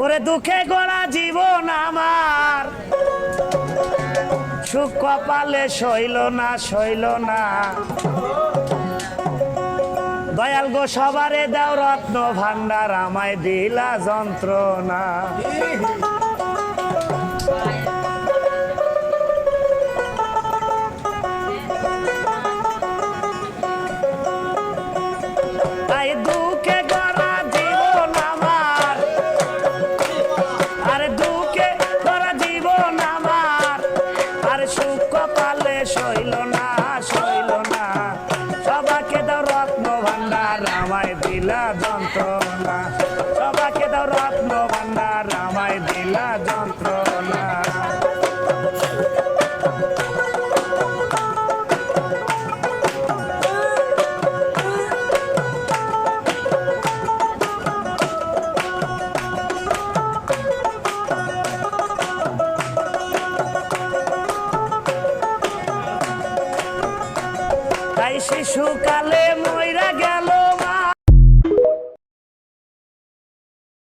ওরে দুঃখে গোড়া জীবন আমার। সুখ কপালে সইল না সইল না। দয়াল গো, সবারে দাও রত্ন ভান্ডার আমায় দিলা যন্ত্রণা। সুখ কপালে সইল না সইল না। সবাকে দাও রত্ন ভান্ডার আমায় দিলা যন্ত্রণা। সবাকে দাও রত্ন ভান্ডার আমায় দিলা যন্ত্রণা। তাই শিশুকালে ময়রা